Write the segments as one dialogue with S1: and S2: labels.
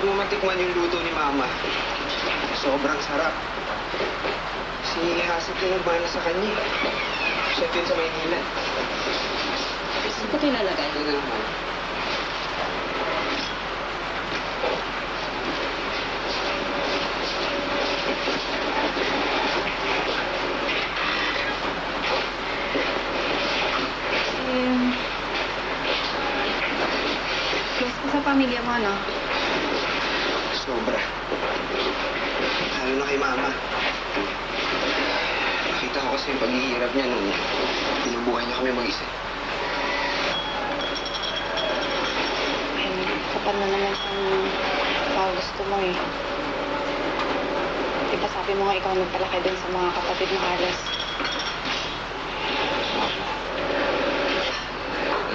S1: Dapat mo matikman yung luto ni Mama. Sobrang sarap. Si Hasit yung nagmana sa kanya. Chef yun sa Maynila.
S2: Saan ko tinalagay?
S1: Ito na naman.
S3: Close ka sa pamilya mo, no?
S1: Sobra. Lalo na kay Mama. Nakita ko kasi yung paghihirap niya nung binubuhay niya kami mag-isa.
S3: Kapal na naman ang mga gusto mo eh. Di ba sabi mo nga ikaw nagpalaki din sa mga kapatid mo halos?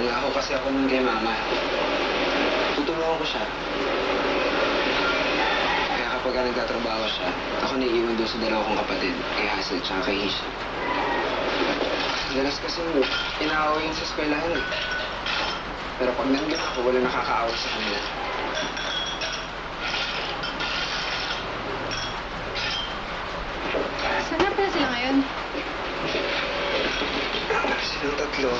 S1: Nangako kasi ako nun kay Mama. Tutulungan ko siya. Kaya kapag ka nagtatrabaho siya, ako naiiwan doon sa dalawa kong kapatid, kay Hazel at kay Hisha. Madalas kasi inaaway yun sa eskwelahan eh. Pero pag nandun ako, wala nakakaaway sa kanila.
S3: Saan na pala sila ngayon?
S1: Silang tatlo,